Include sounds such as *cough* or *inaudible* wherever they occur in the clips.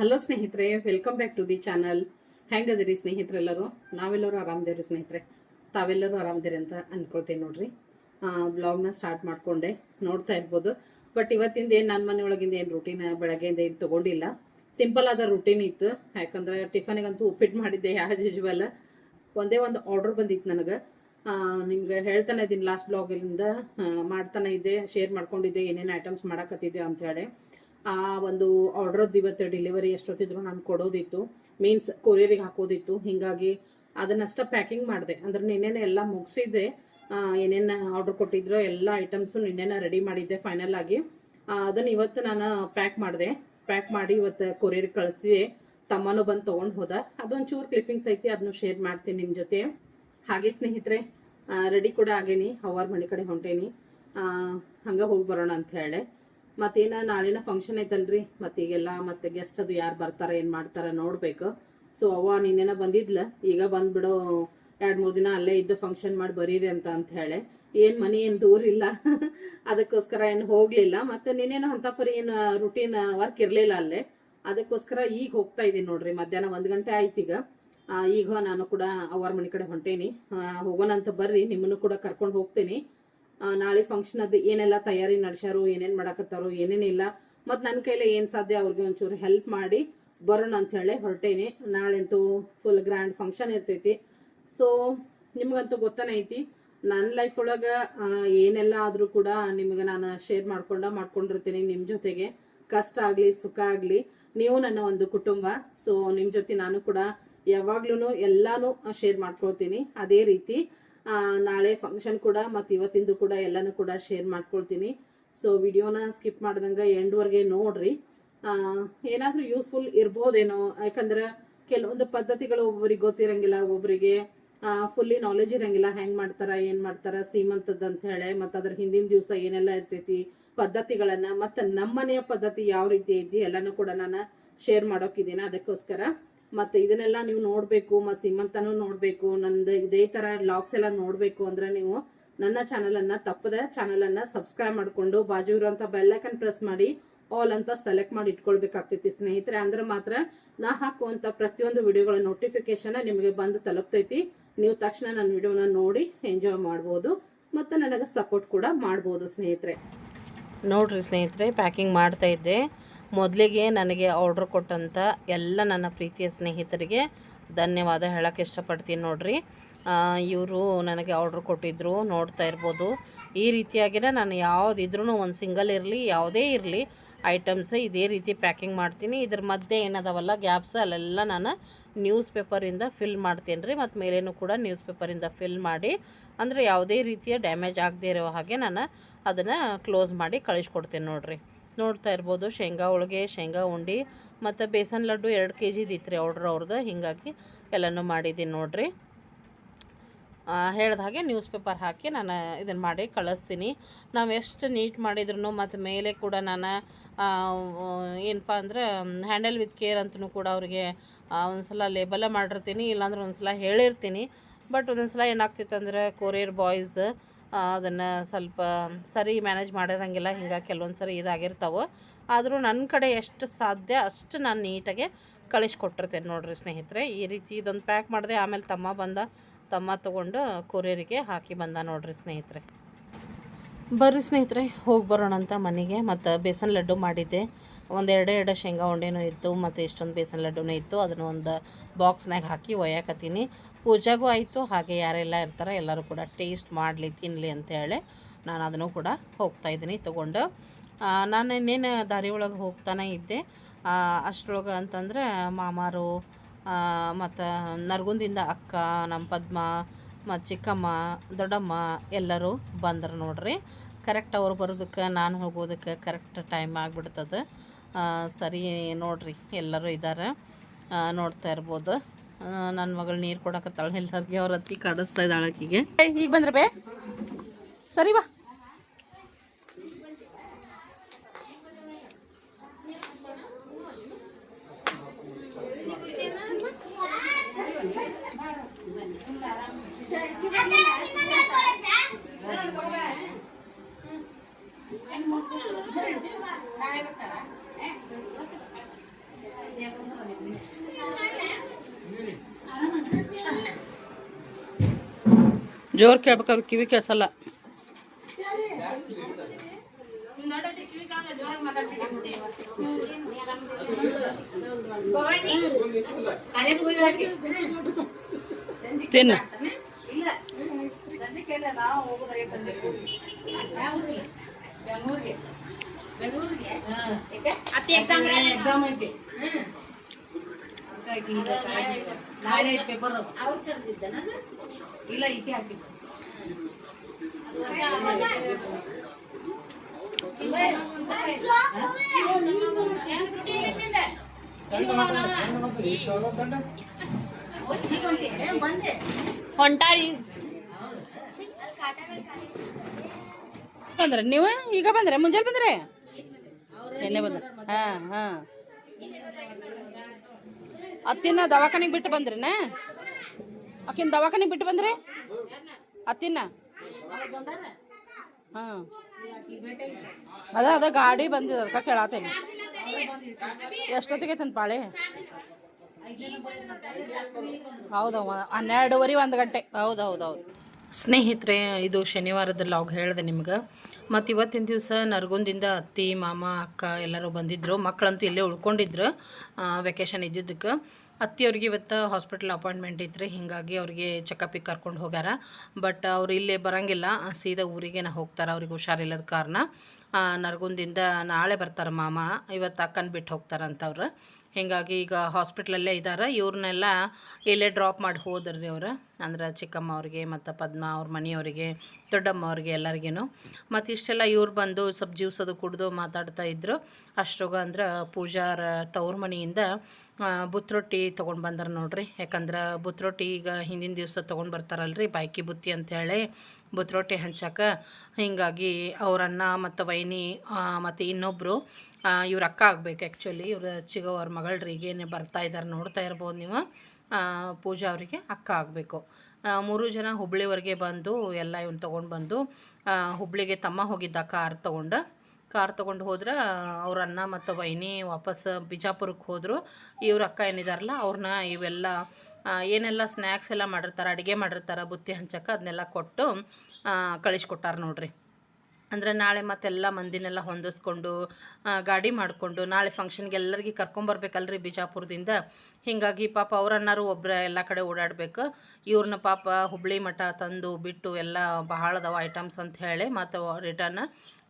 Hello ಸ್ನೇಹಿತರೆ welcome back to the channel ಹೆಂಗದಿರಿ ಸ್ನೇಹಿತರೆಲ್ಲರೂ? ನಾವೆಲ್ಲರೂ ಆರಾಮದೇವ್ರಿ ಸ್ನೇಹಿತರೆ. ತಾವೆಲ್ಲರೂ ಆರಾಮದಿರಿ ಅಂತ ಅಂದ್ಕೊಳ್ತೀನಿ ನೋಡ್ರಿ. ಬ್ಲಾಗ್ನ ಸ್ಟಾರ್ಟ್ ಮಾಡಿಕೊಂಡೆ, ನೋಡ್ತಾ ಇರ್ಬೋದು. ಬಟ್ ಇವತ್ತಿಂದ ಏನು ನನ್ನ ಮನೆಯೊಳಗಿಂದ ಏನು ರೂಟೀನ್ ಬೆಳಗ್ಗೆಯಿಂದ ಏನು ತೊಗೊಂಡಿಲ್ಲ. ಸಿಂಪಲ್ ಆದ ರೂಟೀನ್ ಇತ್ತು. ಯಾಕಂದ್ರೆ ಟಿಫನಿಗಂತೂ ಉಪ್ಪಿಟ್ಟು ಮಾಡಿದ್ದೆ ಆ್ಯಸ್ ಯೂಶುವಲ್ ಒಂದೇ ಒಂದು ಆರ್ಡ್ರ್ ಬಂದಿತ್ತು ನನಗೆ. ನಿಮ್ಗೆ ಹೇಳ್ತಾನೆ ಇದ್ದೀನಿ ಲಾಸ್ಟ್ ಬ್ಲಾಗಿಂದ ಮಾಡ್ತಾನೆ ಇದ್ದೆ ಶೇರ್ ಮಾಡ್ಕೊಂಡಿದ್ದೆ, ಏನೇನು ಐಟಮ್ಸ್ ಮಾಡಕತ್ತಿದ್ದೆ ಅಂತ ಹೇಳಿ. ಆ ಒಂದು ಆರ್ಡ್ರದ್ದು ಇವತ್ತು ಡೆಲಿವರಿ ಎಷ್ಟೊತ್ತಿದ್ರು ನಾನು ಕೊಡೋದಿತ್ತು. ಮೀನ್ಸ್ ಕೊರಿಯರಿಗೆ ಹಾಕೋದಿತ್ತು. ಹಿಂಗಾಗಿ ಅದನ್ನಷ್ಟ ಪ್ಯಾಕಿಂಗ್ ಮಾಡಿದೆ. ಅಂದ್ರೆ ನಿನ್ನೆನೆ ಎಲ್ಲ ಮುಗಿಸಿದ್ದೆ. ಏನೇನು ಆರ್ಡರ್ ಕೊಟ್ಟಿದ್ರು ಎಲ್ಲ ಐಟಮ್ಸು ನಿನ್ನೆನ ರೆಡಿ ಮಾಡಿದ್ದೆ ಫೈನಲ್ ಆಗಿ. ಅದನ್ನು ಇವತ್ತು ನಾನು ಪ್ಯಾಕ್ ಮಾಡಿದೆ. ಪ್ಯಾಕ್ ಮಾಡಿ ಇವತ್ತು ಕೊರಿಯರ್ ಕಳಿಸಿದೆ. ತಮ್ಮನೂ ಬಂದು ತೊಗೊಂಡು ಹೋದ. ಅದೊಂಚೂರು ಕ್ಲಿಪ್ಪಿಂಗ್ಸ್ ಐತಿ ಅದನ್ನು ಶೇರ್ ಮಾಡ್ತೀನಿ ನಿಮ್ಮ ಜೊತೆ. ಹಾಗೆ ಸ್ನೇಹಿತರೆ ರೆಡಿ ಕೂಡ ಆಗೇನಿ. ಹವಾರ್ ಮನೆ ಕಡೆ ಹೊಂಟೇನಿ. ಹಂಗೆ ಹೋಗಿ ಬರೋಣ ಅಂತ ಹೇಳಿ ಮತ್ತೇನ ನಾಳೆನ ಫಂಕ್ಷನ್ ಐತಲ್ರಿ? ಮತ್ತೆ ಈಗೆಲ್ಲ ಮತ್ತೆ ಗೆಸ್ಟ್ ಅದು ಯಾರು ಬರ್ತಾರ, ಏನು ಮಾಡ್ತಾರ ನೋಡಬೇಕು. ಸೊ ಅವ್ವ ನಿನ್ನೆನ ಬಂದಿದ್ಲ. ಈಗ ಬಂದ್ಬಿಡು ಎರಡು ಮೂರು ದಿನ ಅಲ್ಲೇ ಇದ್ದು ಫಂಕ್ಷನ್ ಮಾಡಿ ಬರೀರಿ ಅಂತ ಅಂತ ಹೇಳಿ. ಏನು ಮನಿ, ಏನು ದೂರ ಇಲ್ಲ. *laughs* ಅದಕ್ಕೋಸ್ಕರ ಏನು ಹೋಗಲಿಲ್ಲ. ಮತ್ತೆ ನಿನ್ನೇನು ಅಂತ ಪರಿ ಏನ್ ರುಟೀನ್ ವರ್ಕ್ ಇರಲಿಲ್ಲ ಅಲ್ಲೇ. ಅದಕ್ಕೋಸ್ಕರ ಈಗ ಹೋಗ್ತಾ ಇದೀನಿ ನೋಡ್ರಿ. ಮಧ್ಯಾಹ್ನ ಒಂದು ಗಂಟೆ ಆಯ್ತು ಈಗ. ಈಗ ನಾನು ಕೂಡ ಅವರ ಮನೆ ಕಡೆ ಹೊಂಟೇನಿ. ಹೋಗೋಣ ಅಂತ ಬರ್ರಿ. ನಿಮ್ಮನ್ನು ಕೂಡ ಕರ್ಕೊಂಡು ಹೋಗ್ತೇನೆ. ನಾಳೆ ಫಂಕ್ಷನ್ ಅದು ಏನೆಲ್ಲ ತಯಾರಿ ನಡೆಸ್ಯಾರು, ಏನೇನ್ ಮಾಡಕತ್ತಾರೋ, ಏನೇನಿಲ್ಲ, ಮತ್ ನನ್ನ ಕೈಲೇ ಏನ್ ಸಾಧ್ಯ ಅವ್ರಿಗೆ ಒಂಚೂರು ಹೆಲ್ಪ್ ಮಾಡಿ ಬರೋಣ ಅಂತ ಹೇಳಿ ಹೊರಟೇನಿ. ನಾಳೆಂತೂ ಫುಲ್ ಗ್ರ್ಯಾಂಡ್ ಫಂಕ್ಷನ್ ಇರ್ತೈತಿ. ಸೊ ನಿಮ್ಗಂತೂ ಗೊತ್ತಾನೆ ಐತಿ ನನ್ನ ಲೈಫ್ ಒಳಗ ಏನೆಲ್ಲ ಆದ್ರೂ ಕೂಡ ನಿಮಗೆ ನಾನು ಶೇರ್ ಮಾಡ್ಕೊಂಡ ಮಾಡ್ಕೊಂಡಿರ್ತೀನಿ ನಿಮ್ ಜೊತೆಗೆ. ಕಷ್ಟ ಆಗ್ಲಿ, ಸುಖ ಆಗ್ಲಿ, ನೀವು ನನ್ನ ಒಂದು ಕುಟುಂಬ. ಸೊ ನಿಮ್ ಜೊತೆ ನಾನು ಕೂಡ ಯಾವಾಗ್ಲೂ ಎಲ್ಲಾನು ಶೇರ್ ಮಾಡ್ಕೊಳ್ತೀನಿ. ಅದೇ ರೀತಿ ನಾಳೆ ಫಂಕ್ಷನ್ ಕೂಡ ಮತ್ತು ಇವತ್ತಿಂದು ಕೂಡ ಎಲ್ಲನೂ ಕೂಡ ಶೇರ್ ಮಾಡ್ಕೊಳ್ತೀನಿ. ಸೊ ವಿಡಿಯೋನ ಸ್ಕಿಪ್ ಮಾಡ್ದಂಗೆ ಎಂಡ್ವರೆಗೆ ನೋಡ್ರಿ. ಏನಾದರೂ ಯೂಸ್ಫುಲ್ ಇರ್ಬೋದೇನೋ, ಯಾಕಂದ್ರೆ ಕೆಲವೊಂದು ಪದ್ಧತಿಗಳು ಒಬ್ಬರಿಗೆ ಗೊತ್ತಿರಂಗಿಲ್ಲ ಒಬ್ಬರಿಗೆ ಫುಲ್ಲಿ ನಾಲೆಜ್ ಇರಂಗಿಲ್ಲ, ಹೆಂಗ್ ಮಾಡ್ತಾರ, ಏನ್ ಮಾಡ್ತಾರ, ಸೀಮಂತದ್ ಅಂತ ಹೇಳಿ, ಮತ್ತ ಅದ್ರ ಹಿಂದಿನ ದಿವಸ ಏನೆಲ್ಲ ಇರ್ತೈತಿ, ಪದ್ಧತಿಗಳನ್ನ, ಮತ್ತ ನಮ್ಮನೆಯ ಪದ್ಧತಿ ಯಾವ ರೀತಿ ಐತಿ, ಎಲ್ಲಾನು ಕೂಡ ನಾನು ಶೇರ್ ಮಾಡೋಕಿದ್ದೀನಿ ಅದಕ್ಕೋಸ್ಕರ. ಮತ್ತೆ ಇದನ್ನೆಲ್ಲ ನೀವು ನೋಡ್ಬೇಕು, ಮತ್ತೆ ಸೀಮಂತನೂ ನೋಡ್ಬೇಕು, ನಂದು ಇದೇ ತರ ಲಾಗ್ಸ್ ಎಲ್ಲ ನೋಡ್ಬೇಕು ಅಂದ್ರೆ ನೀವು ನನ್ನ ಚಾನಲ್ ಅನ್ನ ತಪ್ಪದ ಚಾನಲ್ ಅನ್ನ ಸಬ್ಸ್ಕ್ರೈಬ್ ಮಾಡ್ಕೊಂಡು ಬಾಜು ಇರುವಂತ ಬೆಲ್ಲೈಕನ್ ಪ್ರೆಸ್ ಮಾಡಿ ಆಲ್ ಅಂತ ಸೆಲೆಕ್ಟ್ ಮಾಡಿ ಇಟ್ಕೊಳ್ಬೇಕಾಗ್ತೈತಿ ಸ್ನೇಹಿತರೆ. ಅಂದ್ರೆ ಮಾತ್ರ ನಾ ಹಾಕುವಂತ ಪ್ರತಿಯೊಂದು ವಿಡಿಯೋಗಳ ನೋಟಿಫಿಕೇಶನ್ ನಿಮಗೆ ಬಂದು ತಲುಪ್ತೈತಿ. ನೀವು ತಕ್ಷಣ ನನ್ನ ವಿಡಿಯೋನ ನೋಡಿ ಎಂಜಾಯ್ ಮಾಡ್ಬೋದು, ಮತ್ತು ನನಗೆ ಸಪೋರ್ಟ್ ಕೂಡ ಮಾಡ್ಬೋದು ಸ್ನೇಹಿತರೆ. ನೋಡ್ರಿ ಸ್ನೇಹಿತರೆ ಪ್ಯಾಕಿಂಗ್ ಮಾಡ್ತಾ ಇದ್ದೆ. ಮೊದಲಿಗೆ ನನಗೆ ಆರ್ಡ್ರ್ ಕೊಟ್ಟಂಥ ಎಲ್ಲ ನನ್ನ ಪ್ರೀತಿಯ ಸ್ನೇಹಿತರಿಗೆ ಧನ್ಯವಾದ ಹೇಳೋಕ್ಕೆ ಇಷ್ಟಪಡ್ತೀನಿ ನೋಡ್ರಿ. ಇವರು ನನಗೆ ಆರ್ಡ್ರ್ ಕೊಟ್ಟಿದ್ದರು ನೋಡ್ತಾ ಇರ್ಬೋದು. ಈ ರೀತಿಯಾಗಿನೇ ನಾನು ಯಾವುದಿದ್ರೂ ಒಂದು ಸಿಂಗಲ್ ಇರಲಿ, ಯಾವುದೇ ಇರಲಿ ಐಟಮ್ಸ್ ಇದೇ ರೀತಿ ಪ್ಯಾಕಿಂಗ್ ಮಾಡ್ತೀನಿ. ಇದ್ರ ಮಧ್ಯೆ ಏನದವಲ್ಲ ಗ್ಯಾಪ್ಸ್ ಅಲ್ಲೆಲ್ಲ ನಾನು ನ್ಯೂಸ್ ಪೇಪರಿಂದ ಫಿಲ್ ಮಾಡ್ತೀನಿ ರೀ. ಮತ್ತು ಮೇಲೇನು ಕೂಡ ನ್ಯೂಸ್ ಪೇಪರಿಂದ ಫಿಲ್ ಮಾಡಿ, ಅಂದರೆ ಯಾವುದೇ ರೀತಿಯ ಡ್ಯಾಮೇಜ್ ಆಗದೇ ಇರೋ ಹಾಗೆ ನಾನು ಅದನ್ನು ಕ್ಲೋಸ್ ಮಾಡಿ ಕಳಿಸ್ಕೊಡ್ತೀನಿ ನೋಡ್ರಿ. ನೋಡ್ತಾ ಇರ್ಬೋದು. ಶೇಂಗಾ ಹೋಳಿಗೆ, ಶೇಂಗಾ ಉಂಡೆ ಮತ್ತು ಬೇಸನ್ ಲಡ್ಡು ಎರಡು ಕೆ ಜಿದು ಇತ್ತು ಆರ್ಡ್ರ್ ಅವ್ರದ್ದು ಹೀಗಾಗಿ ಎಲ್ಲನೂ ಮಾಡಿದ್ದೀನಿ ನೋಡಿರಿ. ಹೇಳ್ದ ಹಾಗೆ ನ್ಯೂಸ್ ಪೇಪರ್ ಹಾಕಿ ನಾನು ಇದನ್ನು ಮಾಡಿ ಕಳಿಸ್ತೀನಿ. ನಾವು ಎಷ್ಟು ನೀಟ್ ಮಾಡಿದ್ರು ಮತ್ತು ಮೇಲೆ ಕೂಡ ನಾನು ಏನಪ್ಪ ಅಂದ್ರೆ ಹ್ಯಾಂಡಲ್ ವಿತ್ ಕೇರ್ ಅಂತಲೂ ಕೂಡ ಅವರಿಗೆ ಒಂದ್ಸಲ ಲೇಬಲ್ಲ ಲೇಬಲ ಮಾಡಿರ್ತೀನಿ. ಇಲ್ಲಾಂದ್ರೆ ಒಂದ್ಸಲ ಹೇಳಿರ್ತೀನಿ. ಬಟ್ ಒಂದೊಂದು ಸಲ ಏನಾಗ್ತಿತ್ತು ಅಂದರೆ ಕೊರಿಯರ್ ಬಾಯ್ಸ್ ಅದನ್ನು ಸ್ವಲ್ಪ ಸರಿ ಮ್ಯಾನೇಜ್ ಮಾಡಿರಂಗಿಲ್ಲ, ಹಿಂಗೆ ಕೆಲವೊಂದು ಸರಿ ಇದಾಗಿರ್ತಾವೆ. ಆದರೂ ನನ್ನ ಕಡೆ ಎಷ್ಟು ಸಾಧ್ಯ ಅಷ್ಟು ನಾನು ನೀಟಾಗೆ ಕಳಿಸ್ಕೊಟ್ಟಿರ್ತೇನೆ ನೋಡಿರಿ ಸ್ನೇಹಿತರೆ. ಈ ರೀತಿ ಇದೊಂದು ಪ್ಯಾಕ್ ಮಾಡಿದೆ ಆಮೇಲೆ ತಮ್ಮ ಬಂದ, ತಮ್ಮ ತೊಗೊಂಡು ಕೊರಿಯರಿಗೆ ಹಾಕಿ ಬಂದ ನೋಡ್ರಿ ಸ್ನೇಹಿತರೆ. ಬರ್ರಿ ಸ್ನೇಹಿತರೆ, ಹೋಗಿ ಬರೋಣ ಅಂತ ಮನೆಗೆ. ಮತ್ತು ಬೇಸನ್ ಲಡ್ಡು ಮಾಡಿದ್ದೆ. ಒಂದು ಎರಡು ಎರಡು ಶೇಂಗಾ ಉಂಡೆನೂ ಇತ್ತು, ಮತ್ತು ಇಷ್ಟೊಂದು ಬೇಸನ್ ಲಡ್ಡುನೂ ಇತ್ತು. ಅದನ್ನು ಒಂದು ಬಾಕ್ಸ್ನಾಗ ಹಾಕಿ ಒಯ್ಯಾಕತ್ತೀನಿ. ಪೂಜಾಗೂ ಆಯಿತು, ಹಾಗೆ ಯಾರೆಲ್ಲ ಇರ್ತಾರೆ ಎಲ್ಲರೂ ಕೂಡ ಟೇಸ್ಟ್ ಮಾಡಲಿ ತಿನ್ನಲಿ ಅಂತೇಳಿ ನಾನು ಅದನ್ನು ಕೂಡ ಹೋಗ್ತಾ ಇದ್ದೀನಿ ತೊಗೊಂಡು. ನಾನು ಇನ್ನೇನು ದಾರಿ ಒಳಗೆ ಹೋಗ್ತಾನೆ ಇದ್ದೆ. ಅಷ್ಟರೊಳಗೆ ಅಂತಂದ್ರೆ ಮಾಮಾರು ಮತ್ತು ನರಗುಂದಿಂದ ಅಕ್ಕ ನಮ್ಮ ಪದ್ಮ ಮತ್ತು ಚಿಕ್ಕಮ್ಮ, ದೊಡ್ಡಮ್ಮ ಎಲ್ಲರೂ ಬಂದ್ರು ನೋಡ್ರಿ. ಕರೆಕ್ಟ್ ಅವ್ರು ಬರೋದಕ್ಕೆ, ನಾನು ಹೋಗೋದಕ್ಕೆ ಕರೆಕ್ಟ್ ಟೈಮ್ ಆಗಿಬಿಡ್ತದೆ. ಸರಿ ನೋಡ್ರಿ, ಎಲ್ಲರೂ ಇದ್ದಾರೆ ನೋಡ್ತಾ ಇರ್ಬೋದು. ನನ್ನ ಮಗಳು ನೀರು ಕೊಡಕತ್ತಾಳೆ, ಎಲ್ಲರಿಗೆ ಅವ್ರ ಅತ್ತಿ ಕಾಡಿಸ್ತಾ ಇದ್ದಾಳೆ ಆಕಿಗೆ. ಈಗ ಬಂದ್ರೆ ಬೇ. ಸರಿ ಬಾ. ನಾಳೆ ಬರ್ತಾರ ಜೋರ್ ಕೇಳ್ಬೇಕಾದ್ರೆ ಕಿವಿ ಕೇಳ್ಸಲ್ಲ ತಿನ್ನು ಎಕ್ಸಾಮ್ ಐತಿ. ಈಗ ನಾಳೆ ಪೇಪರ್ ಅದ ಇಲ್ಲ ಈಕೆ ಹೊಂಟಾರಿ. ಬಂದ್ರೆ ನೀವು? ಈಗ ಬಂದ್ರೆ? ಮುಂಜಾನೆ ಬಂದ್ರೆ? ಎಣ್ಣೆ ಬಂದ್ರೆ ಹಾ ಹಾ. ಅತ್ತಿನ ದವಾಖಾನಿಗೆ ಬಿಟ್ಟು ಬಂದ್ರಿನ? ಆಕಿನ ದವಾಖಾನಿಗೆ ಬಿಟ್ಟು ಬಂದ್ರಿ? ಅತ್ತಿನ ಹಾ. ಅದ ಅದ ಗಾಡಿ ಬಂದಿದೆ, ಅದಕ್ಕೆ ಕೇಳತ್ತೇನೆ ಎಷ್ಟೊತ್ತಿಗೆ ಪಾಳೆ? ಹೌದು ಹನ್ನೆರಡುವರೆ ಒಂದು ಗಂಟೆ. ಹೌದು ಹೌದು ಸ್ನೇಹಿತರೆ, ಇದು ಶನಿವಾರದ ಲಾಗ್ ಹೇಳಿದೆ ನಿಮ್ಗೆ. ಮತ್ತು ಇವತ್ತಿನ ದಿವಸ ನರಗುಂದಿಂದ ಅತ್ತಿ, ಮಾಮ, ಅಕ್ಕ ಎಲ್ಲರೂ ಬಂದಿದ್ದರು ಮಕ್ಕಳಂತೂ ಇಲ್ಲೇ ಉಳ್ಕೊಂಡಿದ್ರು ವೆಕೇಷನ್ ಇದ್ದಿದ್ದಕ್ಕೆ. ಅತ್ತಿ ಅವ್ರಿಗೆ ಇವತ್ತು ಹಾಸ್ಪಿಟಲ್ ಅಪಾಯಿಂಟ್ಮೆಂಟ್ ಇತ್ತು ಹೀಗಾಗಿ ಅವ್ರಿಗೆ ಚೆಕಪಿಗೆ ಕರ್ಕೊಂಡು ಹೋಗ್ಯಾರ. ಬಟ್ ಅವ್ರು ಇಲ್ಲೇ ಬರೋಂಗಿಲ್ಲ, ಸೀದಾ ಊರಿಗೆ ಹೋಗ್ತಾರೆ, ಅವ್ರಿಗೆ ಹುಷಾರಿಲ್ಲದ ಕಾರಣ. ನರಗುಂದಿಂದ ನಾಳೆ ಬರ್ತಾರೆ ಮಾಮ. ಇವತ್ತು ಅಕ್ಕನ ಬಿಟ್ಟು ಹೋಗ್ತಾರಂತವ್ರು. ಹೀಗಾಗಿ ಈಗ ಹಾಸ್ಪಿಟ್ಲಲ್ಲೇ ಇದ್ದಾರೆ ಇವ್ರನ್ನೆಲ್ಲ ಇಲ್ಲೇ ಡ್ರಾಪ್ ಮಾಡಿ ಹೋದ್ರಿ ಅವ್ರು. ಅಂದ್ರೆ ಚಿಕ್ಕಮ್ಮ ಅವ್ರಿಗೆ ಮತ್ತು ಪದ್ಮ ಅವ್ರ ಮನೆಯವರಿಗೆ, ದೊಡ್ಡಮ್ಮ ಅವ್ರಿಗೆ ಎಲ್ಲರಿಗೂ ಮತ್ತು ಇಷ್ಟೆಲ್ಲ ಇವ್ರು ಬಂದು ಸ್ವಲ್ಪ ಅದು ಕುಡಿದು ಮಾತಾಡ್ತಾ ಇದ್ರು. ಅಷ್ಟೋಗ ಅಂದ್ರೆ ಪೂಜಾರ ತವ್ರ ಮನೆಯಿಂದ ಬುತ್ತರೊಟ್ಟಿ ತೊಗೊಂಡು ಬಂದಾರ ನೋಡ್ರಿ. ಯಾಕಂದ್ರೆ ಬುತ್ತರೊಟ್ಟಿ ಈಗ ಹಿಂದಿನ ದಿವಸ ತೊಗೊಂಡು ಬರ್ತಾರಲ್ರಿ, ಬಾಯ್ಕಿ ಬುತ್ತಿ ಅಂತೇಳಿ. ಬುತ್ತರೊಟ್ಟಿ ಹಂಚಕ ಹೀಗಾಗಿ ಅವ್ರ ಅಣ್ಣ ಮತ್ತು ವೈನಿ ಮತ್ತು ಇನ್ನೊಬ್ಬರು ಇವ್ರ ಅಕ್ಕ ಆಗ್ಬೇಕು ಆ್ಯಕ್ಚುಲಿ ಇವ್ರ ಚಿಗವ್ರ ಮಗಳ್ರಿ ಈಗೇನು ಬರ್ತಾ ಇದ್ದಾರೆ ನೋಡ್ತಾ ಇರ್ಬೋದು ನೀವು. ಪೂಜಾ ಅವರಿಗೆ ಅಕ್ಕ ಆಗಬೇಕು. ಮೂರು ಜನ ಹುಬ್ಳಿವರೆಗೆ ಬಂದು ಎಲ್ಲ ಇವ್ನು ತೊಗೊಂಡು ಬಂದು ಹುಬ್ಳಿಗೆ ತಮ್ಮ ಹೋಗಿದ್ದ ಕಾರ್ ತೊಗೊಂಡು ಕಾರ್ ತೊಗೊಂಡು ಹೋದ್ರೆ, ಅವ್ರ ಅಣ್ಣ ಮತ್ತು ವೈನಿ ವಾಪಸ್ ಬಿಜಾಪುರಕ್ಕೆ ಹೋದರು. ಇವ್ರ ಅಕ್ಕ ಏನಿದಾರಲ್ಲ ಅವ್ರನ್ನ ಇವೆಲ್ಲ ಏನೆಲ್ಲ ಸ್ನ್ಯಾಕ್ಸ್ ಎಲ್ಲ ಮಾಡಿರ್ತಾರೆ, ಅಡುಗೆ ಮಾಡಿರ್ತಾರೆ, ಬುತ್ತಿ ಹಂಚಕ್ಕೆ ಅದನ್ನೆಲ್ಲ ಕೊಟ್ಟು ಕಳಿಸ್ಕೊಟ್ಟಾರ ನೋಡ್ರಿ. ಅಂದರೆ ನಾಳೆ ಮತ್ತೆಲ್ಲ ಮಂದಿನೆಲ್ಲ ಹೊಂದಿಸ್ಕೊಂಡು ಗಾಡಿ ಮಾಡಿಕೊಂಡು, ನಾಳೆ ಫಂಕ್ಷನ್ಗೆ ಎಲ್ಲರಿಗೆ ಕರ್ಕೊಂಬರ್ಬೇಕಲ್ರಿ ಬಿಜಾಪುರದಿಂದ. ಹೀಗಾಗಿ ಪಾಪ ಅವ್ರನ್ನಾರು ಒಬ್ಬರ ಎಲ್ಲ ಕಡೆ ಓಡಾಡಬೇಕು. ಇವ್ರನ್ನ ಪಾಪ ಹುಬ್ಳಿ ಮಠ ತಂದು, ಬಿಟ್ಟು ಎಲ್ಲ ಬಹಳ ಅದಾವ ಐಟಮ್ಸ್ ಅಂತ ಹೇಳಿ ಮತ್ತು ರಿಟರ್ನ್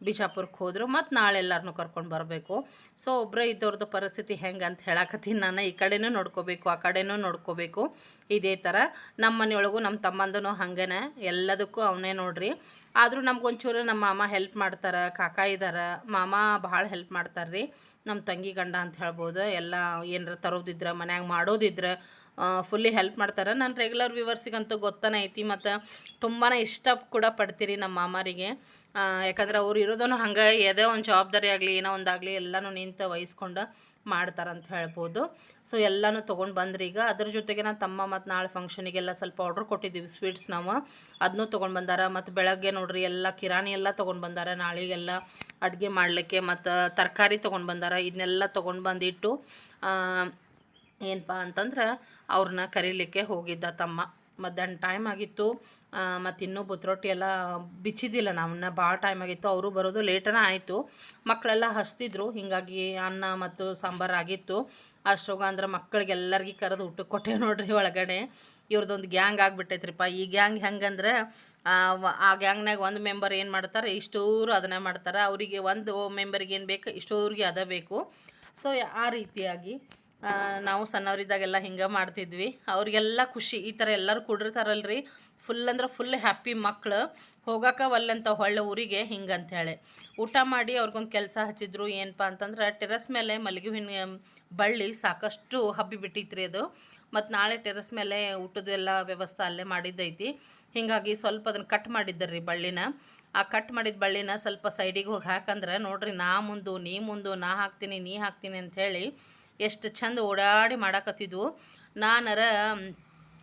ಬಿಜಾಪುರಕ್ಕೆ ಹೋದರು ಮತ್ತು ನಾಳೆ ಎಲ್ಲರನ್ನೂ ಕರ್ಕೊಂಡು ಬರಬೇಕು. ಸೊ ಒಬ್ಬರೇ ಇದ್ದವ್ರದ್ದು ಪರಿಸ್ಥಿತಿ ಹೆಂಗೆ ಅಂತ ಹೇಳಕತ್ತೀನಿ ನಾನು. ಈ ಕಡೆನೂ ನೋಡ್ಕೋಬೇಕು, ಆ ಕಡೆನೂ ನೋಡ್ಕೋಬೇಕು. ಇದೇ ಥರ ನಮ್ಮ ಮನೆಯೊಳಗೂ ನಮ್ಮ ತಮ್ಮಂದನೂ ಹಾಗೇನೆ, ಎಲ್ಲದಕ್ಕೂ ಅವನೇ ನೋಡ್ರಿ. ಆದರೂ ನಮ್ಗೊಂಚೂರು ನಮ್ಮ ಮಾಮ ಹೆಲ್ಪ್ ಮಾಡ್ತಾರೆ, ಕಾಕ ಇದ್ದಾರೆ ಮಾಮ ಭಾಳ ಹೆಲ್ಪ್ ಮಾಡ್ತಾರೆ ರೀ ನಮ್ಮ ತಂಗಿ ಗಂಡ ಅಂತ ಹೇಳ್ಬೋದು, ಎಲ್ಲ ಏನಾರ ತರೋದಿದ್ರೆ, ಮನ್ಯಾಗ ಮಾಡೋದಿದ್ರೆ ಫುಲ್ಲಿ ಹೆಲ್ಪ್ ಮಾಡ್ತಾರೆ. ನನ್ನ ರೆಗ್ಯುಲರ್ ವ್ಯೂವರ್ಸಿಗಂತೂ ಗೊತ್ತಾನೆ ಐತಿ, ಮತ್ತು ತುಂಬಾ ಇಷ್ಟ ಕೂಡ ಪಡ್ತೀರಿ ನಮ್ಮ ಮಾಮಾರಿಗೆ. ಯಾಕಂದ್ರೆ ಅವ್ರು ಇರೋದನ್ನು ಹಂಗೆ ಯಾವುದೇ ಒಂದು ಜವಾಬ್ದಾರಿ ಆಗಲಿ, ಏನೋ ಒಂದಾಗಲಿ ಎಲ್ಲನೂ ನಿಂತು ವಹಿಸ್ಕೊಂಡು ಮಾಡ್ತಾರಂತ ಹೇಳ್ಬೋದು. ಸೊ ಎಲ್ಲನೂ ತೊಗೊಂಡು ಬಂದ್ರಿ ಈಗ. ಅದ್ರ ಜೊತೆಗೆ ನಾನು ತಮ್ಮ ಮತ್ತು ನಾಳೆ ಫಂಕ್ಷನಿಗೆಲ್ಲ ಸ್ವಲ್ಪ ಆರ್ಡ್ರ್ ಕೊಟ್ಟಿದ್ದೀವಿ ಸ್ವೀಟ್ಸ್ ನಾವು. ಅದನ್ನೂ ತೊಗೊಂಡು ಬಂದಾರ. ಮತ್ತು ಬೆಳಗ್ಗೆ ನೋಡ್ರಿ ಎಲ್ಲ ಕಿರಾಣಿ ಎಲ್ಲ ತೊಗೊಂಡು ಬಂದಾರ. ನಾಳೆಗೆಲ್ಲ ಅಡುಗೆ ಮಾಡಲಿಕ್ಕೆ ಮತ್ತು ತರಕಾರಿ ತೊಗೊಂಡು ಬಂದಾರ. ಇದನ್ನೆಲ್ಲ ತೊಗೊಂಡು ಬಂದಿಟ್ಟು ಏನಪ್ಪ ಅಂತಂದ್ರೆ ಅವ್ರನ್ನ ಕರೀಲಿಕ್ಕೆ ಹೋಗಿದ್ದ ತಮ್ಮ. ಮಧ್ಯಾಹ್ನ ಟೈಮ್ ಆಗಿತ್ತು. ಮತ್ತು ಇನ್ನೂ ಬುತ್ತರೊಟ್ಟಿ ಎಲ್ಲ ಬಿಚ್ಚಿದ್ದಿಲ್ಲ. ನಮ್ಮನ್ನ ಭಾಳ ಟೈಮ್ ಆಗಿತ್ತು. ಅವರು ಬರೋದು ಲೇಟನ ಆಯಿತು. ಮಕ್ಕಳೆಲ್ಲ ಹಸ್ತಿದ್ರು. ಹೀಗಾಗಿ ಅನ್ನ ಮತ್ತು ಸಾಂಬಾರು ಆಗಿತ್ತು. ಅಷ್ಟೋಗ ಅಂದ್ರೆ ಮಕ್ಕಳಿಗೆಲ್ಲರಿಗೆ ಕರೆದು ಊಟಕ್ಕೆ ಕೊಟ್ಟೆ ನೋಡ್ರಿ ಒಳಗಡೆ. ಇವ್ರದ್ದೊಂದು ಗ್ಯಾಂಗ್ ಆಗಿಬಿಟ್ಟೈತ್ರಿಪ್ಪ ಈ ಗ್ಯಾಂಗ್ ಹೆಂಗಂದ್ರೆ ಆ, ಗ್ಯಾಂಗ್ನಾಗ ಒಂದು ಮೆಂಬರ್ ಏನು ಮಾಡ್ತಾರೆ ಇಷ್ಟೂರು ಅದನ್ನೇ ಮಾಡ್ತಾರೆ. ಅವರಿಗೆ ಒಂದು ಮೆಂಬರಿಗೆ ಏನು ಬೇಕು ಇಷ್ಟೋರಿಗೆ ಅದ ಬೇಕು. ಸೊ ಆ ರೀತಿಯಾಗಿ ನಾವು ಸಣ್ಣವರಿದ್ದಾಗೆಲ್ಲ ಹಿಂಗೆ ಮಾಡ್ತಿದ್ವಿ. ಅವ್ರಿಗೆಲ್ಲ ಖುಷಿ, ಈ ಥರ ಎಲ್ಲರೂ ಕುಡಿರ್ತಾರಲ್ರಿ. ಫುಲ್ ಅಂದ್ರೆ ಫುಲ್ ಹ್ಯಾಪಿ ಮಕ್ಳು. ಹೋಗಕ್ಕೆ ಒಲ್ಲಂತ ಹೊಳ್ಳೆ ಊರಿಗೆ ಹಿಂಗೆ ಊಟ ಮಾಡಿ ಅವ್ರಿಗೊಂದು ಕೆಲಸ ಹಚ್ಚಿದ್ರು ಏನಪ್ಪ ಅಂತಂದ್ರೆ ಟೆರಸ್ ಮೇಲೆ ಮಲ್ಲಿಗೆ ಹೂವಿನ ಬಳ್ಳಿ ಸಾಕಷ್ಟು ಹಬ್ಬಿ ಬಿಟ್ಟಿತ್ರಿ ಅದು. ಮತ್ತು ನಾಳೆ ಟೆರಸ್ ಮೇಲೆ ಊಟದ ಎಲ್ಲ ವ್ಯವಸ್ಥೆ ಅಲ್ಲೇ ಮಾಡಿದ್ದೈತಿ. ಹೀಗಾಗಿ ಸ್ವಲ್ಪ ಅದನ್ನು ಕಟ್ ಮಾಡಿದ್ದರ್ರಿ ಬಳ್ಳಿನ. ಆ ಕಟ್ ಮಾಡಿದ ಬಳ್ಳಿನ ಸ್ವಲ್ಪ ಸೈಡಿಗೆ ಹೋಗಿ ಹಾಕಂದ್ರೆ ನೋಡ್ರಿ ನಾ ಮುಂದು, ನೀ ಮುಂದು, ನಾ ಹಾಕ್ತೀನಿ, ನೀ ಹಾಕ್ತೀನಿ ಅಂಥೇಳಿ ಎಷ್ಟು ಚಂದ ಓಡಾಡಿ ಮಾಡಾಕತ್ತಿದ್ವು. ನಾನರ,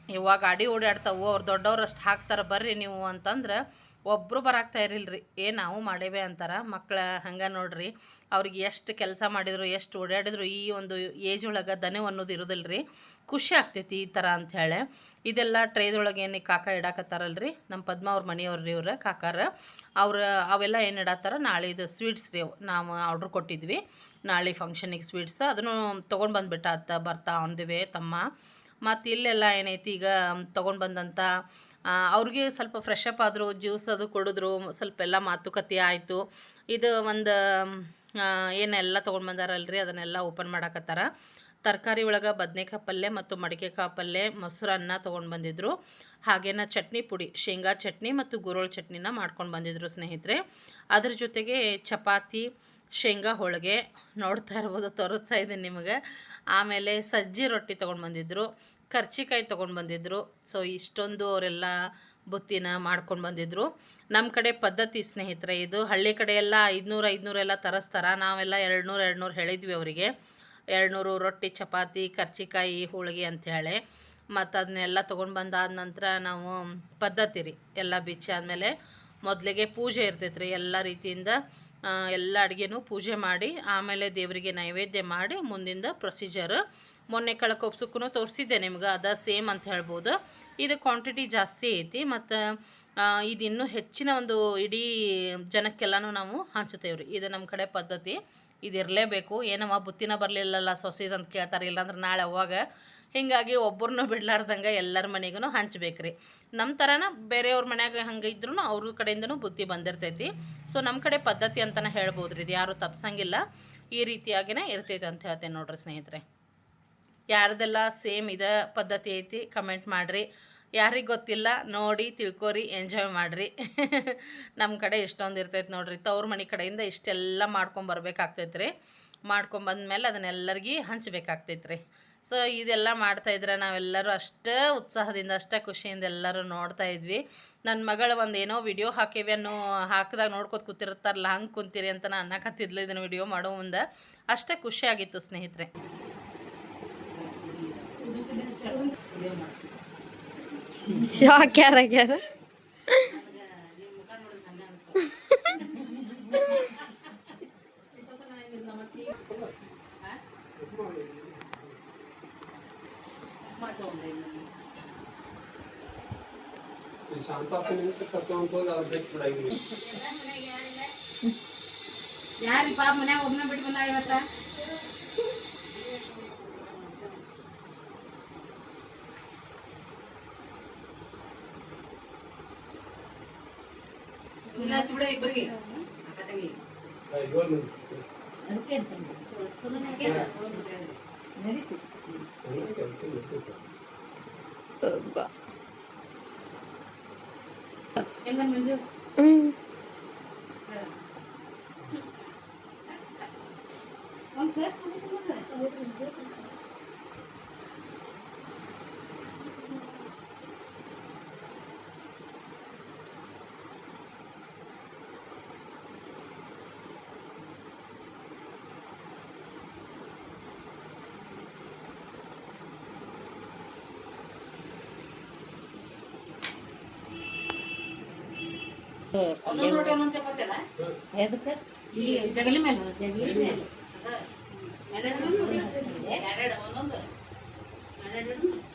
ಇವಾಗ ಗಾಡಿ ಓಡಾಡ್ತಾವು ಅವ್ರು ದೊಡ್ಡವ್ರು ಅಷ್ಟು ಹಾಕ್ತಾರೆ ಬರ್ರಿ ನೀವು ಅಂತಂದ್ರೆ ಒಬ್ಬರು ಬರಾಕ್ತಾ ರೀ ಏ, ನಾವು ಮಾಡೇವೆ ಅಂತಾರ. ಮಕ್ಕಳ ಹಂಗೆ ನೋಡ್ರಿ, ಅವ್ರಿಗೆ ಎಷ್ಟು ಕೆಲಸ ಮಾಡಿದ್ರು, ಎಷ್ಟು ಓಡಾಡಿದ್ರು, ಈ ಒಂದು ಏಜ್ ಒಳಗೆ ದನೆ ಅನ್ನೋದು ಇರೋದಿಲ್ಲ ರೀ ಖುಷಿ ಆಗ್ತೈತಿ ಈ ಥರ ಅಂಥೇಳಿ ಇದೆಲ್ಲ ಟ್ರೇದೊಳಗೆ ಏನು ಕಾಕ ಇಡಾಕತ್ತಾರಲ್ರಿ ನಮ್ಮ ಪದ್ಮ ಅವ್ರ ಮನೆಯವ್ರು ರೀ ಇವ್ರ ಕಾಕಾರ. ಅವ್ರ, ಅವೆಲ್ಲ ಏನು ಇಡಾತಾರ, ನಾಳೆ ಇದು ಸ್ವೀಟ್ಸ್ ರೀ ನಾವು ಆರ್ಡ್ರ್ ಕೊಟ್ಟಿದ್ವಿ. ನಾಳೆ ಫಂಕ್ಷನಿಗೆ ಸ್ವೀಟ್ಸ್ ಅದನ್ನು ತೊಗೊಂಡು ಬಂದುಬಿಟ್ಟ ಅತ್ತ, ಬರ್ತಾ, ಅಂದಿವೆ ತಮ್ಮ. ಮತ್ತು ಇಲ್ಲೆಲ್ಲ ಏನೈತಿ ಈಗ, ತೊಗೊಂಡು ಬಂದಂಥ ಅವ್ರಿಗೆ ಸ್ವಲ್ಪ ಫ್ರೆಶ್ ಅಪ್ ಆದರು ಜ್ಯೂಸ್ ಅದು ಕೊಡಿದ್ರು, ಸ್ವಲ್ಪ ಎಲ್ಲ ಮಾತುಕತೆ ಆಯಿತು. ಇದು ಒಂದು ಏನೆಲ್ಲ ತೊಗೊಂಡು ಬಂದಾರಲ್ರಿ? ಅದನ್ನೆಲ್ಲ ಓಪನ್ ಮಾಡಾಕತ್ತಾರ. ತರಕಾರಿ ಒಳಗೆ ಬದನೆಕಾಯಿ ಪಲ್ಯ ಮತ್ತು ಮಡಿಕೆಕಾಯಿ ಪಲ್ಯ ಮೊಸರನ್ನ ತೊಗೊಂಡು ಬಂದಿದ್ದರು ಹಾಗೇನ ಚಟ್ನಿ ಪುಡಿ, ಶೇಂಗಾ ಚಟ್ನಿ ಮತ್ತು ಗುರೋಳ್ ಚಟ್ನಿನ ಮಾಡ್ಕೊಂಡು ಬಂದಿದ್ದರು ಸ್ನೇಹಿತರೆ. ಅದ್ರ ಜೊತೆಗೆ ಚಪಾತಿ, ಶೇಂಗಾ ಹೋಳಿಗೆ ನೋಡ್ತಾ ಇರ್ಬೋದು, ತೋರಿಸ್ತಾ ಇದ್ದೀನಿ ನಿಮಗೆ. ಆಮೇಲೆ ಸಜ್ಜಿ ರೊಟ್ಟಿ ತೊಗೊಂಡು ಬಂದಿದ್ರು. ಕರ್ಚಿಕಾಯಿ ತೊಗೊಂಡು ಬಂದಿದ್ರು. ಸೊ ಇಷ್ಟೊಂದು ಅವರೆಲ್ಲ ಬುತ್ತಿನ ಮಾಡ್ಕೊಂಡು ಬಂದಿದ್ರು. ನಮ್ಮ ಕಡೆ ಪದ್ಧತಿ ಸ್ನೇಹಿತರೆ, ಇದು ಹಳ್ಳಿ ಕಡೆ ಎಲ್ಲ ಐದುನೂರು ಐದುನೂರೆಲ್ಲ ತರಿಸ್ತಾರ. ನಾವೆಲ್ಲ ಎರಡು ನೂರು ಎರಡು ಹೇಳಿದ್ವಿ ಅವರಿಗೆ. ಎರಡು ನೂರು ರೊಟ್ಟಿ, ಚಪಾತಿ, ಕರ್ಚಿಕಾಯಿ, ಹೋಳಿಗೆ ಅಂಥೇಳಿ ಮತ್ತು ಅದನ್ನೆಲ್ಲ ತೊಗೊಂಡು ಬಂದಾದ ನಂತರ ನಾವು ಪದ್ಧತಿ ರೀ, ಎಲ್ಲ ಬಿಚ್ಚಿ ಆದಮೇಲೆ ಮೊದಲಿಗೆ ಪೂಜೆ ಇರ್ತೈತೆ ರೀ ಎಲ್ಲ ರೀತಿಯಿಂದ. ಎಲ್ಲ ಅಡುಗೆನೂ ಪೂಜೆ ಮಾಡಿ, ಆಮೇಲೆ ದೇವರಿಗೆ ನೈವೇದ್ಯ ಮಾಡಿ, ಮುಂದಿಂದ ಪ್ರೊಸೀಜರ್ ಮೊನ್ನೆ ಕಳ್ಕೊಪ್ಸಕ್ಕೂ ತೋರಿಸಿದ್ದೆ ನಿಮ್ಗೆ, ಅದ ಸೇಮ್ ಅಂತ ಹೇಳ್ಬೋದು. ಇದು ಕ್ವಾಂಟಿಟಿ ಜಾಸ್ತಿ ಐತಿ, ಮತ್ತು ಇನ್ನೂ ಹೆಚ್ಚಿನ ಒಂದು ಇಡೀ ಜನಕ್ಕೆಲ್ಲನೂ ನಾವು ಹಂಚ್ತೇವೆ ರೀ. ಇದು ನಮ್ಮ ಕಡೆ ಪದ್ಧತಿ. ಇದು ಇರಲೇಬೇಕು. ಏನವ ಬುತ್ತಿನ ಬರಲಿಲ್ಲಲ್ಲ ಅಂತ ಕೇಳ್ತಾರೆ, ಇಲ್ಲಾಂದ್ರೆ ನಾಳೆ ಅವಾಗ. ಹೀಗಾಗಿ ಒಬ್ಬರನ್ನೂ ಬಿಡ್ಲಾರ್ದಂಗೆ ಎಲ್ಲರ ಮನೆಗೂ ಹಂಚ್ಬೇಕ್ರಿ ನಮ್ಮ ಥರನ ಬೇರೆಯವ್ರ ಮನ್ಯಾಗ ಹಂಗೆ ಇದ್ರೂ ಅವ್ರ ಕಡೆಯಿಂದನೂ ಬುತ್ತಿ ಬಂದಿರ್ತೈತಿ. ಸೊ ನಮ್ಮ ಕಡೆ ಪದ್ಧತಿ ಅಂತಲೇ ಹೇಳ್ಬೋದು ರೀ ಇದು ಯಾರೂ ತಪ್ಸಂಗಿಲ್ಲ. ಈ ರೀತಿಯಾಗಿನೇ ಇರ್ತೈತೆ ಅಂತ ಹೇಳ್ತೇನೆ ನೋಡ್ರಿ ಸ್ನೇಹಿತರೆ. ಯಾರ್ದೆಲ್ಲ ಸೇಮ್ ಇದ ಪದ್ಧತಿ ಐತಿ ಕಮೆಂಟ್ ಮಾಡಿರಿ. ಯಾರಿಗೆ ಗೊತ್ತಿಲ್ಲ, ನೋಡಿ, ತಿಳ್ಕೊರಿ ಎಂಜಾಯ್ ಮಾಡಿರಿ. *laughs* ನಮ್ಮ ಕಡೆ ಇಷ್ಟೊಂದು ಇರ್ತೈತೆ ನೋಡಿರಿ. ತವ್ರ ಮನೆ ಕಡೆಯಿಂದ ಇಷ್ಟೆಲ್ಲ ಮಾಡ್ಕೊಂಬರ್ಬೇಕಾಗ್ತೈತೆ ರೀ ಮಾಡ್ಕೊಂಬಂದ್ಮೇಲೆ ಅದನ್ನೆಲ್ಲರಿಗೂ ಹಂಚಬೇಕಾಗ್ತೈತೆ ರೀ ಸೊ ಇದೆಲ್ಲ ಮಾಡ್ತಾಯಿದ್ರೆ ನಾವೆಲ್ಲರೂ ಅಷ್ಟೇ ಉತ್ಸಾಹದಿಂದ, ಅಷ್ಟೇ ಖುಷಿಯಿಂದ ಎಲ್ಲರೂ ನೋಡ್ತಾ ಇದ್ವಿ. ನನ್ನ ಮಗಳು ಒಂದು ಏನೋ ವಿಡಿಯೋ ಹಾಕಿವಿ ಅನ್ನೋ ಹಾಕಿದಾಗ ನೋಡ್ಕೊತ ಕೂತಿರ್ತಾರಲ್ಲ, ಹಂಗೆ ಕುಂತೀರಿ ಅಂತ ನಾನು ಅನ್ನಕತ್ತಿದ್ಲು ಇದನ್ನು ವಿಡಿಯೋ ಮಾಡೋ ಮುಂದೆ. ಅಷ್ಟೇ ಖುಷಿಯಾಗಿತ್ತು ಸ್ನೇಹಿತರೆ ಶಾಕ್ ಯಾರಾಗ್ಯಾರ ನಿಮ್ ಮುಖ ನೋಡಿದ್ರೆ ಹಂಗ ಅನ್ಸ್ತಾವ. ಉಪ್ಮಾ ತಗೊಂಡೆ ನಾನು. ಶಾಂತಾಪನಿಂದ ಕರ್ಕೊಂಡ್ ಹೋಗಿ ಅವ್ರ ಬೆಚ್ಚ ಯಾರ ಯಾರಿ? ಪಾಪ ಮನ್ಯಾಗ ಒಬ್ಬನ ಬಿಟ್ಟು ಬಂದಾಳ ಇವತ್ತ ಇಲ್ಲ ಹಚ್ಚಿ ಬಿಡ ಇಬ್ಬರಿಗೆ ಅಕ್ಕ ತಂಗಿ ಏಳು ಮಂದಿ ಅದಕ್ಕೆ ಸುಮ್ಮನೆ ನಡೀತು ಸಣ್ಣ ಕೆಲಸ ಇರ್ತೈತೆ ಹೆಂಗನ್ ಮಂಜು ಹ್ಮ್ ಒಂದ್ ಪ್ಲೇಸ್ ಒಂದೊಂದು ರೊಟ್ಟಿ ಒಂದೊಂದು ಚಪಾತಿ ಅದ ಎದಕ್ಕೆ? ಜಗಲಿ ಮೇಲೆ ಜಗಲಿ ಮೇಲೆ.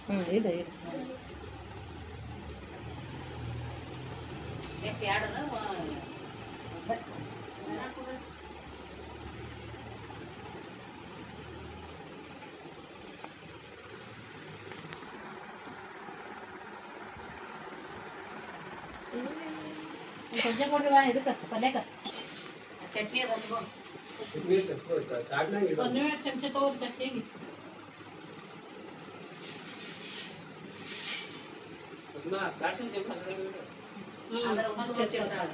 ಹ್ಮ್ ಇಡು ಇಡು. ಎಷ್ಟು ಎರಡು ಇಡು. ಅದರ ಒಂದು ಚಟ್ನಿ ಅದಾಳ.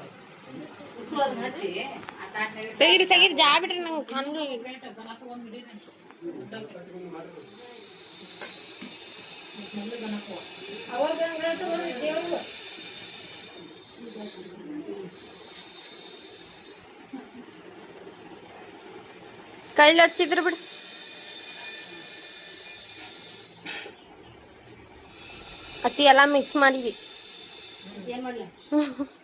ಉಪ್ಪು ಅದನ್ನ ಹಚ್ಚಿ ಆ ತಾಟ್ನಾಗ ಇಟ್ಟು ಸಗಿರಿ ಸಗಿರಿ ಜಾ ಬಿಡ್ರಿ ನಂಗೆ ಕಾಣಲಿ ಪ್ಲೇಟ್ ಕೈಲಿ ಹಚ್ಚಿದ್ರು ಬಿಡು. ಅತಿ ಎಲ್ಲ ಮಿಕ್ಸ್ ಮಾಡಿದ್ವಿ. *laughs*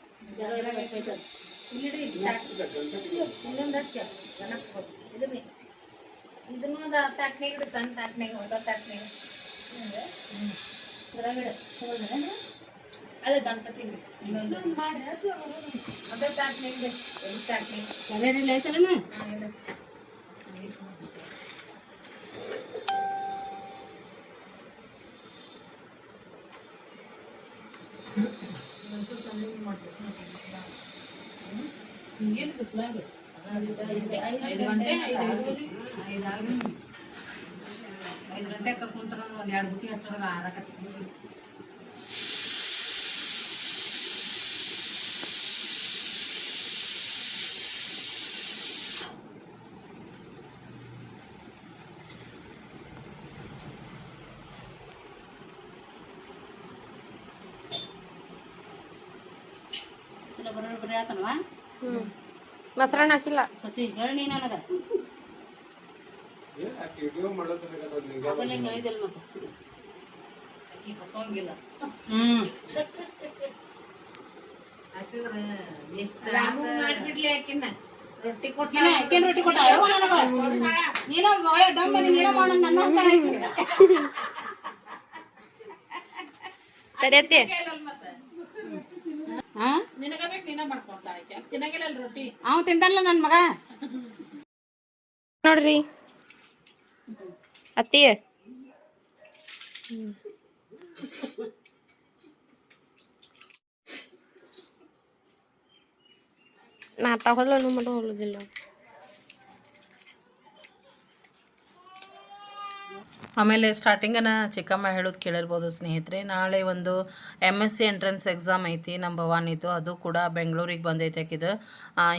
ಅದೇ ಗಣಪತಿ ಮಾಡಿ ಅದೇ ತಾಟ್ನಾಗ ಇಡು ಎಲ್ಲಿ ತಾಟ್ನಾಗ ಹಾ, ಇಡು. ಐದು ಗಂಟೆ ಐದು ಗಂಟೆಗೆ ಕುಂತ್ರ ಒಂದು ಎರಡು ಬುಟ್ಟಿ ಹಚ್ಚೋಣ ಆಡಕತ್ತಿ ಬರೋಬ್ಬರಿ ಆತನವಾ ಹ್ಮ್ ಮೊಸರನ್ನ ಹಾಕಿಲ್ಲ. ಸಸಿ ಹೇಳಿ ನನಗ. ಹ್ಮ್. ಮಾಡ್ಬಿಡ್ಲಿ ಆಕಿನ. ರೊಟ್ಟಿ ಕೊಟ್ಟ ರೊಟ್ಟಿ ಕೊಟ್ಟ ನೀನ ಒಳ್ಳೆ ದಮ್ಮದಿ ನೀನ ಮಾಡ ನನ್ನ ತಡಿಯತ್ತಿ ನಿನಗ ಬೇಕು ನೀನ ಮಾಡ್ಕೊಂತಾಳೆ ತಿನ್ನಗಿಲ್ಲ ರೊಟ್ಟಿ? ಅವ ನನ್ನ ಮಗ? ನೋಡ್ರಿ. ಅತ್ತಿ. ನಾ ತಗೊಳ್ಳೋನು ಮಾಡೋ ಹೋಗುದಿಲ್ಲ ಆಮೇಲೆ ಸ್ಟಾರ್ಟಿಂಗನ ಚಿಕ್ಕಮ್ಮ ಹೇಳೋದು ಕೇಳಿರ್ಬೋದು ಸ್ನೇಹಿತರೆ. ನಾಳೆ ಒಂದು M S C entrance exam ಐತಿ ನಮ್ಮ ಭವಾನಿದು ಅದು ಕೂಡ ಬೆಂಗಳೂರಿಗೆ ಬಂದೈತೆ ಆಕಿದು.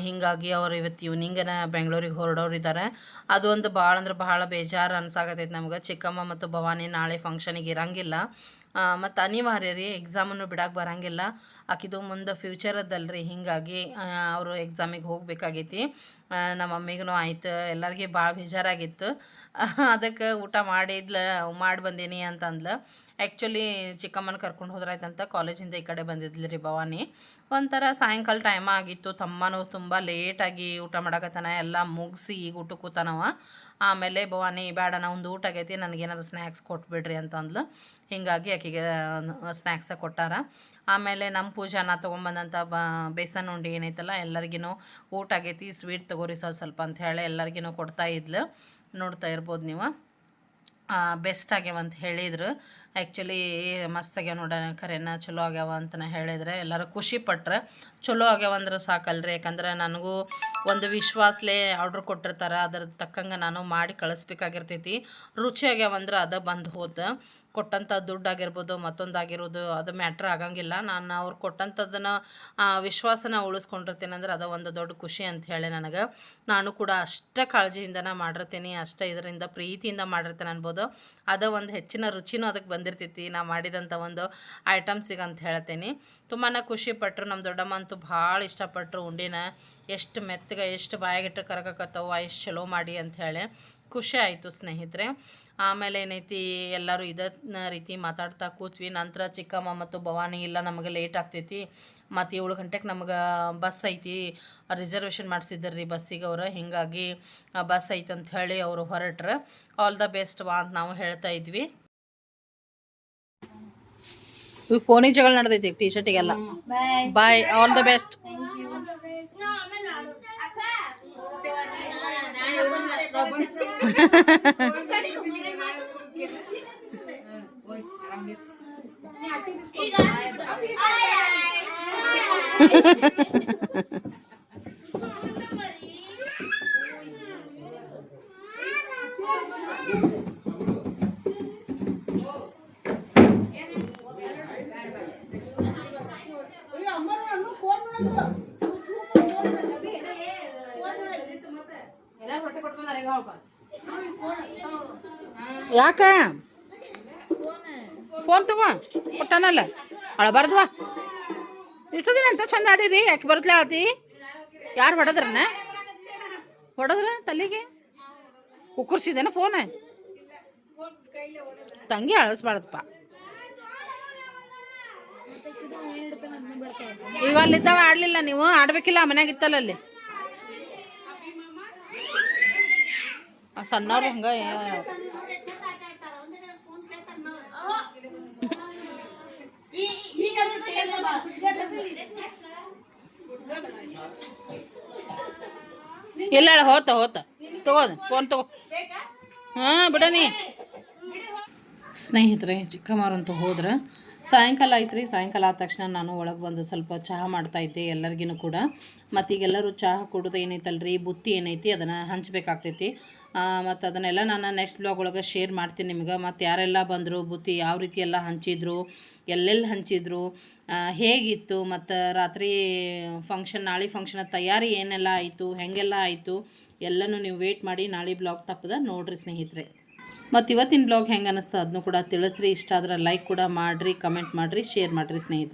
ಹೀಗಾಗಿ ಅವ್ರು ಇವತ್ತು ಈವ್ನಿಂಗನ ಬೆಂಗಳೂರಿಗೆ ಹೊರಡೋರಿದ್ದಾರೆ ಅದು ಒಂದು ಭಾಳ ಅಂದ್ರೆ ಭಾಳ ಬೇಜಾರು ಅನ್ಸಾಕತ್ತೈತೆ ನಮ್ಗೆ. ಚಿಕ್ಕಮ್ಮ ಮತ್ತು ಭವಾನಿ ನಾಳೆ ಫಂಕ್ಷನಿಗೆ ಇರಂಗಿಲ್ಲ. ಮತ್ತು ಅನಿವಾರ್ಯ ರೀ ಎಕ್ಸಾಮನ್ನು ಬಿಡಕ್ಕೆ ಬರಂಗಿಲ್ಲ. ಆಕಿದು ಮುಂದೆ ಫ್ಯೂಚರ್ ಅದಲ್ರಿ. ಹೀಗಾಗಿ ಅವರು ಎಕ್ಸಾಮಿಗೆ ಹೋಗಬೇಕಾಗೈತಿ. ನಮ್ಮ ಮಮ್ಮಿಗೂ ಆಯ್ತು. ಎಲ್ಲರಿಗೆ ಭಾಳ ಬೇಜಾರಾಗಿತ್ತು. ಅದಕ್ಕೆ ಊಟ ಮಾಡಿದ್ಲ, ಮಾಡಿ ಬಂದೀನಿ ಅಂತಂದ್ಲು. ಆ್ಯಕ್ಚುಲಿ ಚಿಕ್ಕಮ್ಮನ ಕರ್ಕೊಂಡು ಹೋದ್ರಾಯ್ತಂತ ಕಾಲೇಜಿಂದ ಈ ಕಡೆ ಬಂದಿದ್ಲು ರೀ ಭವಾನಿ. ಒಂಥರ ಸಾಯಂಕಾಲ ಟೈಮ್ ಆಗಿತ್ತು, ತಮ್ಮನೂ ತುಂಬ ಲೇಟಾಗಿ ಊಟ ಮಾಡಕತ್ತಾನ, ಎಲ್ಲ ಮುಗಿಸಿ ಈಗ ಊಟ ಕೂತಾನವ ಆಮೇಲೆ ಭವಾನಿ ಬೇಡ ಒಂದು ಊಟ ಆಗೈತಿ, ನನಗೇನಾದ್ರು ಸ್ನ್ಯಾಕ್ಸ್ ಕೊಟ್ಬಿಡ್ರಿ ಅಂತಂದ್ಲು. ಹೀಗಾಗಿ ಆಕೆಗೆ ಸ್ನ್ಯಾಕ್ಸ ಕೊಟ್ಟಾರ. ಆಮೇಲೆ ನಮ್ಮ ಪೂಜಾನ ತೊಗೊಂಬಂದಂಥ ಬ, ಬೇಸನ್ ಉಂಡೆ ಏನೈತಲ್ಲ ಎಲ್ಲರಿಗೂ ಊಟ ಆಗೈತಿ ಸ್ವೀಟ್ ತೊಗೋರಿ ಸ್ವಲ್ಪ ಸ್ವಲ್ಪ ಅಂತ ಹೇಳಿ ಎಲ್ಲರಿಗೂ ಕೊಡ್ತಾ ಇದ್ಲು. ನೋಡ್ತಾ ಇರ್ಬೋದು ನೀವು. ಬೆಸ್ಟ್ ಆಗ್ಯಾವ ಅಂತ ಹೇಳಿದ್ರು. ಆ್ಯಕ್ಚುಲಿ ಮಸ್ತ್ ಆಗ್ಯಾವ ನೋಡೋಣ ಖರೇನ ಚಲೋ ಆಗ್ಯಾವ ಅಂತಲೇ ಹೇಳಿದ್ರೆ ಎಲ್ಲರೂ ಖುಷಿ ಪಟ್ರೆ. ಚಲೋ ಆಗ್ಯಾವ ಅಂದ್ರೆ ಸಾಕಲ್ರಿ. ಯಾಕಂದ್ರೆ ನನಗೂ ಒಂದು ವಿಶ್ವಾಸಲೇ ಆರ್ಡ್ರ್ ಕೊಟ್ಟಿರ್ತಾರೆ. ಅದ್ರ ತಕ್ಕಂಗೆ ನಾನು ಮಾಡಿ ಕಳಿಸ್ಬೇಕಾಗಿರ್ತೈತಿ. ರುಚಿ ಆಗ್ಯಾವ ಅಂದ್ರೆ ಅದ ಬಂದು ಹೋದ. ಕೊಟ್ಟಂಥ ದುಡ್ಡು ಆಗಿರ್ಬೋದು ಮತ್ತೊಂದು ಆಗಿರೋದು ಅದು ಮ್ಯಾಟ್ರ್ ಆಗಂಗಿಲ್ಲ. ನಾನು ಅವ್ರು ಕೊಟ್ಟಂಥದ್ದನ್ನು ವಿಶ್ವಾಸನ ಉಳಿಸ್ಕೊಂಡಿರ್ತೀನಿ ಅಂದ್ರೆ ಅದು ಒಂದು ದೊಡ್ಡ ಖುಷಿ ಅಂತ ಹೇಳಿ ನನಗೆ. ನಾನು ಕೂಡ ಅಷ್ಟೇ ಕಾಳಜಿಯಿಂದನೇ ಮಾಡಿರ್ತೀನಿ, ಅಷ್ಟೇ ಇದರಿಂದ ಪ್ರೀತಿಯಿಂದ ಮಾಡಿರ್ತೇನೆ ಅನ್ಬೋದು. ಅದು ಒಂದು ಹೆಚ್ಚಿನ ರುಚಿನೂ ಅದಕ್ಕೆ ಬಂದಿರ್ತೈತಿ, ನಾ ಮಾಡಿದಂಥ ಒಂದು ಐಟಮ್ಸಿಗೆ ಅಂತ ಹೇಳ್ತೀನಿ. ತುಂಬಾ ಖುಷಿ ಪಟ್ಟರು ನಮ್ಮ ದೊಡ್ಡಮ್ಮ ಅಂತೂ ಭಾಳ ಇಷ್ಟಪಟ್ಟರು ಉಂಡಿನ. ಎಷ್ಟು ಮೆತ್ತಗೆ, ಎಷ್ಟು ಬಾಯಾಗಿಟ್ಟು ಕರಗಕತ್ತವ ಎಷ್ಟು ಚಲೋ ಮಾಡಿ ಅಂತ ಖುಷಿ ಆಯಿತು ಸ್ನೇಹಿತರೆ. ಆಮೇಲೆ ಏನೈತಿ ಎಲ್ಲರೂ ಇದೇ ರೀತಿ ಮಾತಾಡ್ತಾ ಕೂತ್ವಿ. ನಂತರ ಚಿಕ್ಕಮ್ಮ ಮತ್ತು ಭವಾನಿ ಇಲ್ಲ ನಮಗೆ ಲೇಟ್ ಆಗ್ತೈತಿ. ಮತ್ತು ಏಳು ಗಂಟೆಗೆ ನಮ್ಗೆ ಬಸ್ ಐತಿ. ರಿಸರ್ವೇಷನ್ ಮಾಡ್ಸಿದ್ರು ರೀ ಬಸ್ಸಿಗೆ ಅವ್ರು. ಹಿಂಗಾಗಿ ಬಸ್ ಐತೆ ಅಂತ ಹೇಳಿ ಅವರು ಹೊರಟ್ರೆ. ಆಲ್ ದ ಬೆಸ್ಟ್ ವಾ ಅಂತ ನಾವು ಹೇಳ್ತಾ ಇದ್ವಿ. ಫೋನಿಗೆ ಜಗಳ ನಡೆದೈತಿ T ಶರ್ಟಿಗೆಲ್ಲ bye all the best Hehehehe phone ತಗೋ, ಕೊಟ್ಟಾನಲ್ಲ. ಅಳಬಾರ್ದ್ವಾ? ಇಷ್ಟು ದಿನ ಎಂತ ಚಂದ ಆಡಿರಿ, ಯಾಕೆ ಬರ್ತಲೇ ಆತಿ ಯಾರು ಹೊಡೆದ್ರನ? ಹೊಡೆದ್ರ ತಲೆಗೆ ಕುಕ್ಕರ್ಸಿದೇನ ಫೋನ್? ತಂಗಿ ಅಳಿಸ್ಬಾರ್ದಪ್ಪ. ಈಗ ಅಲ್ಲಿದ್ದಾಗ ಆಡ್ಲಿಲ್ಲ ನೀವು, ಆಡ್ಬೇಕಿಲ್ಲ ಮನ್ಯಾಗ ಇತ್ತಲ್ಲ ಅಲ್ಲಿ. ಸಣ್ಣವ್ರು ಹಂಗ ಇಲ್ಲ ಹೋತ ಹೋತ. ತಗೋದು ಫೋನ್ ತಗೋ. ಹಾ ಬಿಡನಿ ಸ್ನೇಹಿತರೆ ಚಿಕ್ಕಮ್ಮರಂತೂ ಹೋದ್ರೆ ಸಾಯಂಕಾಲ ಆಯ್ತು ರೀ ಸಾಯಂಕಾಲ ಆದ ತಕ್ಷಣ ನಾನು ಒಳಗೆ ಬಂದು ಸ್ವಲ್ಪ ಚಹಾ ಮಾಡ್ತಾ ಇದ್ದೆ ಎಲ್ಲರಿಗೂ ಕೂಡ. ಮತ್ತು ಈಗೆಲ್ಲರೂ ಚಹಾ ಏನೈತಲ್ಲ ಏನೈತಲ್ರಿ ಬುತ್ತಿ ಏನೈತಿ ಅದನ್ನು ಹಂಚ್ಬೇಕಾಗ್ತೈತಿ. ಮತ್ತು ಅದನ್ನೆಲ್ಲ ನಾನು ನೆಕ್ಸ್ಟ್ ಬ್ಲಾಗ್ ಒಳಗೆ ಶೇರ್ ಮಾಡ್ತೀನಿ ನಿಮ್ಗೆ. ಮತ್ತು ಯಾರೆಲ್ಲ ಬಂದರು, ಬುತ್ತಿ ಯಾವ ರೀತಿ ಎಲ್ಲ ಹಂಚಿದ್ರು ಎಲ್ಲೆಲ್ಲಿ ಹಂಚಿದ್ರು ಹೇಗಿತ್ತು, ಮತ್ತು ರಾತ್ರಿ ಫಂಕ್ಷನ್ ನಾಳೆ ಫಂಕ್ಷನ್ ತಯಾರಿ ಏನೆಲ್ಲ ಆಯಿತು, ಹೆಂಗೆಲ್ಲ ಆಯಿತು, ಎಲ್ಲನೂ ನೀವು ವೇಟ್ ಮಾಡಿ ನಾಳೆ ಬ್ಲಾಗ್ ತಪ್ಪದ ನೋಡ್ರಿ ಸ್ನೇಹಿತರೆ. ಮತ್ತು ಇವತ್ತಿನ ಬ್ಲಾಗ್ ಹೆಂಗೆ ಅನ್ನಿಸ್ತದೆ ಅದನ್ನು ಕೂಡ ತಿಳಿಸ್ರಿ. ಇಷ್ಟ ಆದ್ರೆ ಲೈಕ್ ಕೂಡ ಮಾಡಿರಿ ಕಮೆಂಟ್ ಮಾಡಿರಿ ಶೇರ್ ಮಾಡಿರಿ ಸ್ನೇಹಿತರೆ.